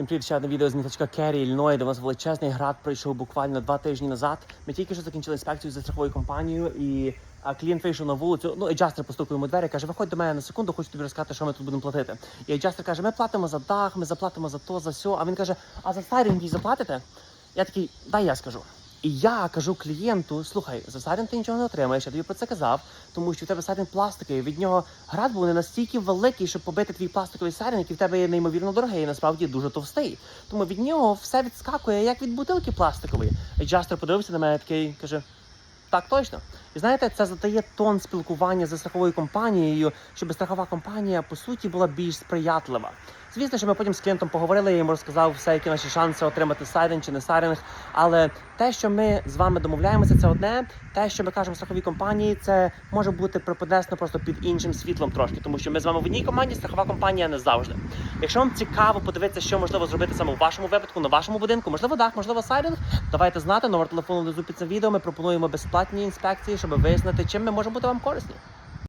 Всім привіт, ще одне відео з містечка Керрі, Ільної, де у нас величезний град пройшов буквально два тижні назад. Ми тільки що закінчили інспекцію за страховою компанією, і клієнт вийшов на вулицю. Ну, еджастер постукує йому двері, каже, виходь до мене на секунду, хочу тобі розказати, що ми тут будемо платити. І еджастер каже, ми платимо за дах, ми заплатимо за то, за сьо. А він каже, а за сайрінг заплатите? Я такий, дай я скажу. І я кажу клієнту: слухай, за сатин ти нічого не отримаєш, я тобі про це казав, тому що в тебе сатин пластиковий. Від нього град був не настільки великий, щоб побити твій пластиковий сатин, який в тебе є неймовірно дорогий і насправді дуже товстий. Тому від нього все відскакує, як від бутилки пластикової. Джастер подивився на мене такий, каже: так точно. І знаєте, це задає тон спілкування зі страховою компанією, щоб страхова компанія по суті була більш сприятлива. Звісно, що ми потім з клієнтом поговорили, я йому розказав все, які наші шанси отримати сайринг чи не сайринг. Але те, що ми з вами домовляємося, це одне. Те, що ми кажемо страховій компанії, це може бути преподнесено просто під іншим світлом трошки, тому що ми з вами в одній команді, страхова компанія не завжди. Якщо вам цікаво подивитися, що можливо зробити саме в вашому випадку, на вашому будинку, можливо, дах, можливо, сайринг, давайте знати. Номер телефону внизу під цим відео. Ми пропонуємо безплатні інспекції, щоб вияснити, чим ми можемо бути вам корисні.